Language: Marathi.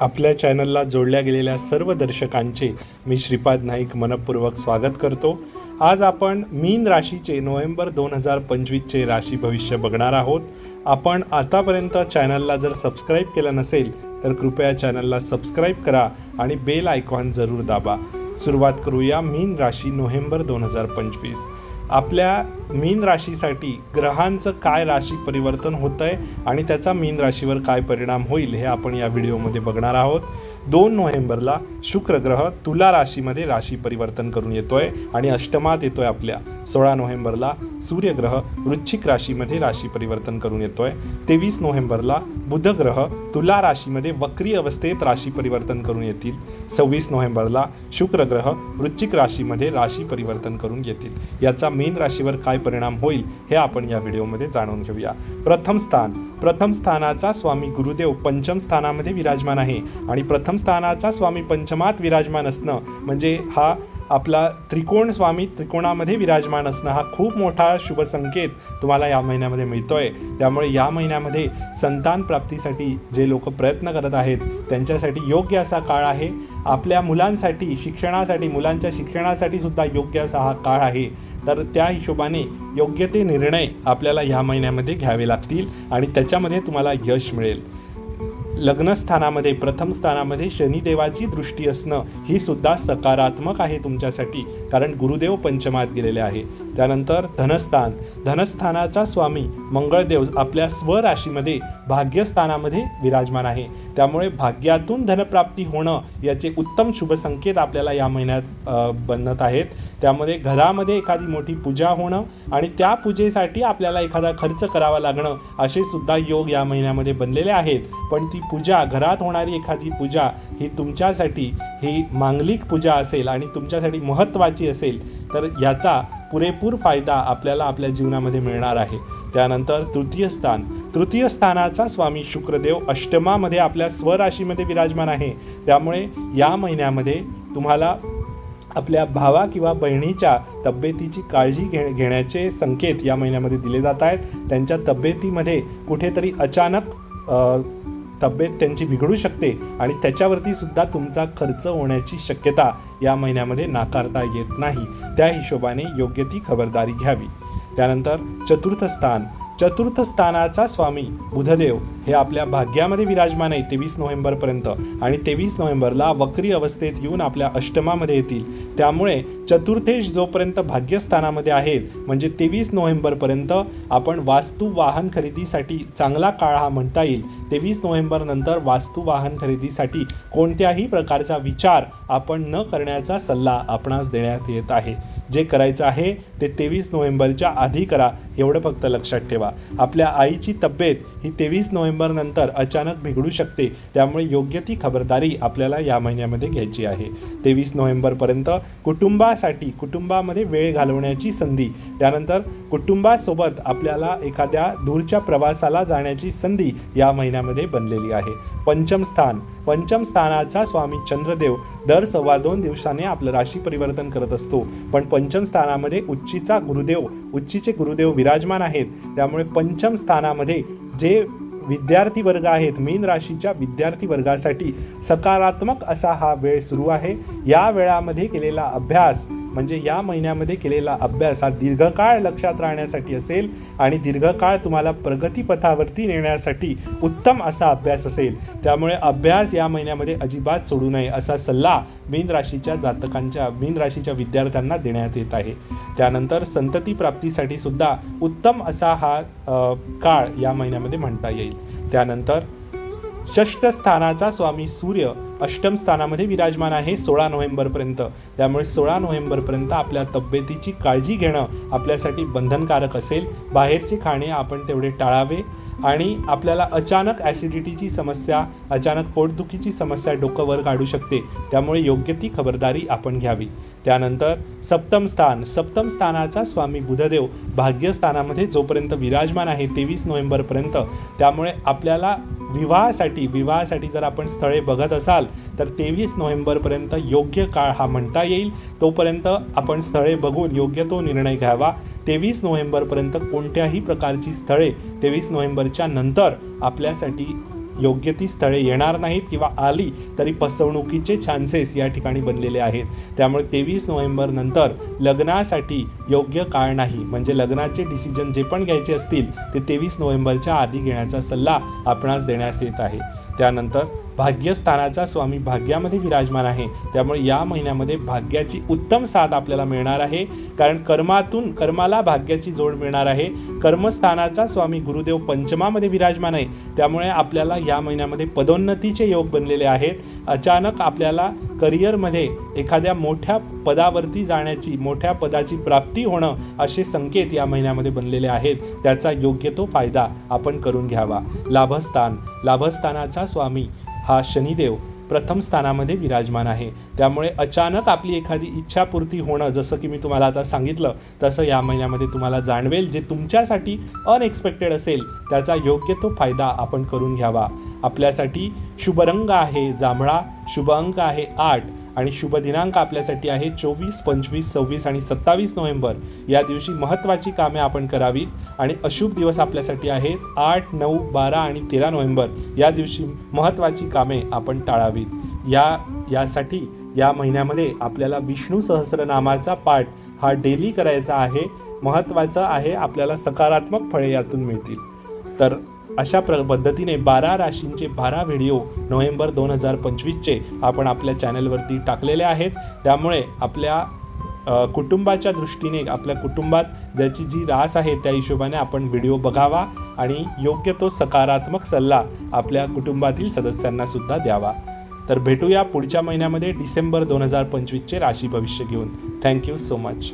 आपल्या चॅनलला जोडल्या गेलेल्या सर्व दर्शकांचे मी श्रीपाद नाईक मनपूर्वक स्वागत करतो. आज आपण मीन राशीचे नोव्हेंबर दोन हजार पंचवीसचे राशी भविष्य बघणार आहोत. आपण आतापर्यंत चॅनलला जर सबस्क्राईब केलं नसेल तर कृपया चॅनलला सबस्क्राईब करा आणि बेल आयकॉन जरूर दाबा. सुरुवात करूया मीन राशी नोव्हेंबर दोन हजार पंचवीस. आपल्या मीन राशीसाठी ग्रहांचं काय राशी परिवर्तन होतं आहे आणि त्याचा मीन राशीवर काय परिणाम होईल हे आपण या व्हिडिओमध्ये बघणार आहोत. दोन नोव्हेंबरला शुक्र ग्रह तुला राशीमध्ये राशी परिवर्तन करून येतोय आणि अष्टमात येतोय आपल्या. सोळा नोव्हेंबरला सूर्यग्रह वृश्चिक राशीमध्ये राशी परिवर्तन करून येतोय. तेवीस नोव्हेंबरला बुधग्रह तुला राशीमध्ये वक्री अवस्थेत राशी परिवर्तन करून येतील. सव्वीस नोव्हेंबरला शुक्र ग्रह वृश्चिक राशीमध्ये राशी परिवर्तन करून येतील. याचा मीन राशीवर काय परिणाम होईल हे आपण या व्हिडिओमध्ये जाणून घेऊया. प्रथम स्थान प्रथम स्थानाचा स्वामी गुरुदेव पंचम स्थानामध्ये विराजमान आहे. आणि प्रथम स्थानाचा स्वामी पंचमात विराजमान असणं म्हणजे हा आपला त्रिकोण स्वामी त्रिकोणामध्ये विराजमान असणं हा खूप मोठा शुभसंकेत तुम्हाला या महिन्यामध्ये मिळतोय. त्यामुळे या महिन्यामध्ये संतान प्राप्तीसाठी जे लोक प्रयत्न करत आहेत त्यांच्यासाठी योग्य असा काळ आहे. आपल्या मुलांसाठी शिक्षणासाठी मुलांच्या शिक्षणासाठी सुद्धा योग्य असा हा काळ आहे. तर त्या हिशोबाने योग्य ते निर्णय आपल्याला ह्या महिन्यामध्ये घ्यावे लागतील आणि त्याच्यामध्ये तुम्हाला यश मिळेल. लग्नस्थानामध्ये प्रथम स्थानामध्ये शनिदेवाची दृष्टी असणं ही सुद्धा सकारात्मक आहे तुमच्यासाठी कारण गुरुदेव पंचमात गेलेले आहे. त्यानंतर धनस्थान. धनस्थानाचा स्वामी मंगळदेव आपल्या स्वराशीमध्ये भाग्यस्थानामध्ये विराजमान आहे. त्यामुळे भाग्यातून धनप्राप्ती होणं याचे उत्तम शुभ संकेत आपल्याला या महिन्यात बनत आहेत. त्यामध्ये घरामध्ये एखादी मोठी पूजा होणं आणि त्या पूजेसाठी आपल्याला एखादा खर्च करावा लागणं असे सुद्धा योग या महिन्यामध्ये बनलेले आहेत. पण ती पूजा घरात होणारी एखादी पूजा ही तुमच्यासाठी ही मांगलिक पूजा असेल आणि तुमच्यासाठी महत्त्वाची असेल तर याचा पुरेपूर फायदा आपल्याला आपल्या जीवनामध्ये मिळणार आहे. त्यानंतर तृतीय स्थान. तृतीय स्थानाचा स्वामी शुक्रदेव अष्टमामध्ये आपल्या स्वराशीमध्ये विराजमान आहे. त्यामुळे या महिन्यामध्ये तुम्हाला आपल्या भावा किंवा बहिणीच्या तब्येतीची काळजी घे घेण्याचे संकेत या महिन्यामध्ये दिले जात आहेत. त्यांच्या तब्येतीमध्ये कुठेतरी अचानक तब्येत त्यांची बिघडू शकते आणि त्याच्यावरती सुद्धा तुमचा खर्च होण्याची शक्यता या महिन्यामध्ये नाकारता येत नाही. त्या हिशोबाने योग्य ती खबरदारी घ्यावी. त्यानंतर चतुर्थ स्थान. चतुर्थ स्थानाचा स्वामी बुधदेव हे आपल्या भाग्यामध्ये विराजमान आहे तेवीस नोव्हेंबरपर्यंत. आणि तेवीस नोव्हेंबरला वक्री अवस्थेत येऊन आपल्या अष्टमामध्ये येतील. त्यामुळे चतुर्थेश जोपर्यंत भाग्यस्थानामध्ये आहेत म्हणजे तेवीस नोव्हेंबरपर्यंत आपण वास्तू वाहन खरेदीसाठी चांगला काळ हा म्हणता येईल. तेवीस नोव्हेंबर नंतर वास्तू वाहन खरेदीसाठी कोणत्याही प्रकारचा विचार आपण न करण्याचा सल्ला आपणास देण्यात येत आहे. जे करायचं आहे ते तेवीस नोव्हेंबरच्या आधी करा एवढं फक्त लक्षात ठेवा. आपल्या आईची तब्येत ही तेवीस नोव्हेंबर नंतर अचानक बिघडू शकते. त्यामुळे योग्य ती खबरदारी आपल्याला या महिन्यामध्ये घ्यायची आहे. तेवीस नोव्हेंबरपर्यंत कुटुंबासाठी कुटुंबामध्ये वेळ घालवण्याची संधी त्यानंतर कुटुंबासोबत आपल्याला एखाद्या दूरच्या प्रवासाला जाण्याची संधी या महिन्यामध्ये बनलेली आहे. पंचम स्थान पंचम स्थानाचा स्वामी चंद्रदेव दर सव्वा दोन दिवसाने आपलं राशी परिवर्तन करत असतो. पण पंचम स्थानामध्ये उच्चीचा गुरुदेव उच्चीचे गुरुदेव विराजमान आहेत. त्यामुळे पंचम स्थानामध्ये जे विद्यार्थी वर्ग आहेत मीन राशीच्या विद्यार्थी वर्गासाठी सकारात्मक असा हा वेळ सुरू आहे. या वेळामध्ये केलेला अभ्यास म्हणजे या महिन्यामध्ये केलेला अभ्यास हा दीर्घकाळ लक्षात राहण्यासाठी असेल आणि दीर्घकाळ तुम्हाला प्रगतीपथावरती नेण्यासाठी उत्तम असा अभ्यास असेल. त्यामुळे अभ्यास या महिन्यामध्ये अजिबात सोडू नये असा सल्ला मीन राशीच्या जातकांच्या मीन राशीच्या विद्यार्थ्यांना देण्यात येत आहे. त्यानंतर संतती प्राप्तीसाठी सुद्धा उत्तम असा हा काळ या महिन्यामध्ये म्हणता येईल. त्यानंतर षष्ठ स्थानाचा स्वामी सूर्य अष्टम स्थानामध्ये विराजमान आहे सोळा नोव्हेंबरपर्यंत. त्यामुळे सोळा नोव्हेंबरपर्यंत आपल्या तब्येतीची काळजी घेणं आपल्यासाठी बंधनकारक असेल. बाहेरचे खाणे आपण तेवढे टाळावे आणि आपल्याला अचानक ॲसिडिटीची समस्या अचानक पोटदुखीची समस्या डोकं वर काढू शकते. त्यामुळे योग्य ती खबरदारी आपण घ्यावी. त्यानंतर सप्तम स्थान. सप्तम स्थानाचा स्वामी बुधदेव भाग्यस्थानामध्ये जोपर्यंत विराजमान आहे तेवीस नोव्हेंबरपर्यंत. त्यामुळे आपल्याला विवाहासाठी विवाहासाठी जर आपण स्थळे बघत असाल तर तेवीस नोव्हेंबरपर्यंत योग्य काळ हा म्हणता येईल. तोपर्यंत आपण स्थळे बघून योग्य तो निर्णय घ्यावा. तेवीस नोव्हेंबरपर्यंत कोणत्याही प्रकारची स्थळे तेवीस नोव्हेंबरच्या नंतर आपल्यासाठी योग्य ती स्थळे येणार नाहीत किंवा आली तरी फसवणुकीचे चान्सेस या ठिकाणी बनलेले आहेत. त्यामुळे तेवीस नोव्हेंबर नंतर लग्नासाठी योग्य काळ नाही. म्हणजे लग्नाचे डिसिजन जे पण घ्यायचे असतील ते तेवीस नोव्हेंबरच्या आधी घेण्याचा सल्ला आपणास देण्यास येत आहे. त्यानंतर भाग्यस्थानाचा स्वामी भाग्यामध्ये विराजमान आहे. त्यामुळे या महिन्यामध्ये भाग्याची उत्तम साथ आपल्याला मिळणार आहे. कारण कर्मातून कर्माला भाग्याची जोड मिळणार आहे. कर्मस्थानाचा स्वामी गुरुदेव पंचमामध्ये विराजमान आहे. त्यामुळे आपल्याला या महिन्यामध्ये पदोन्नतीचे योग बनलेले आहेत. अचानक आपल्याला करिअरमध्ये एखाद्या मोठ्या पदावरती जाण्याची मोठ्या पदाची प्राप्ती होणं असे संकेत या महिन्यामध्ये बनलेले आहेत. त्याचा योग्य तो फायदा आपण करून घ्यावा. लाभस्थान लाभस्थानाचा स्वामी हा शनिदेव प्रथम स्थानामध्ये विराजमान आहे. त्यामुळे अचानक आपली एखादी इच्छापूर्ती होणं जसं की मी तुम्हाला आता सांगितलं तसं या महिन्यामध्ये तुम्हाला जाणवेल जे तुमच्यासाठी अनएक्सपेक्टेड असेल त्याचा योग्य तो फायदा आपण करून घ्यावा. आपल्यासाठी शुभ रंग आहे जांभळा शुभ अंक आहे आठ. आणि शुभ दिनांक आपल्यासाठी आहे चोवीस पंचवीस सव्वीस आणि सत्तावीस नोव्हेंबर. या दिवशी महत्त्वाची कामे आपण करावीत आणि अशुभ दिवस आपल्यासाठी आहेत आठ नऊ बारा आणि तेरा नोव्हेंबर. या दिवशी महत्त्वाची कामे आपण टाळावीत. या यासाठी या महिन्यामध्ये आपल्याला विष्णू सहस्रनामाचा पाठ हा डेली करायचा आहे. महत्त्वाचा आहे आपल्याला सकारात्मक फळे यातून मिळतील. तर अशा प्र पद्धतीने बारा राशींचे बारा व्हिडिओ नोव्हेंबर दोन हजार पंचवीसचे आपण आपल्या चॅनलवरती टाकलेले आहेत. त्यामुळे आपल्या कुटुंबाच्या दृष्टीने आपल्या कुटुंबात ज्याची जी रास आहे त्या हिशोबाने आपण व्हिडिओ बघावा आणि योग्य तो सकारात्मक सल्ला आपल्या कुटुंबातील सदस्यांना सुद्धा द्यावा. तर भेटूया पुढच्या महिन्यामध्ये डिसेंबर दोन हजार पंचवीसचे राशी भविष्य घेऊन. Thank you so much.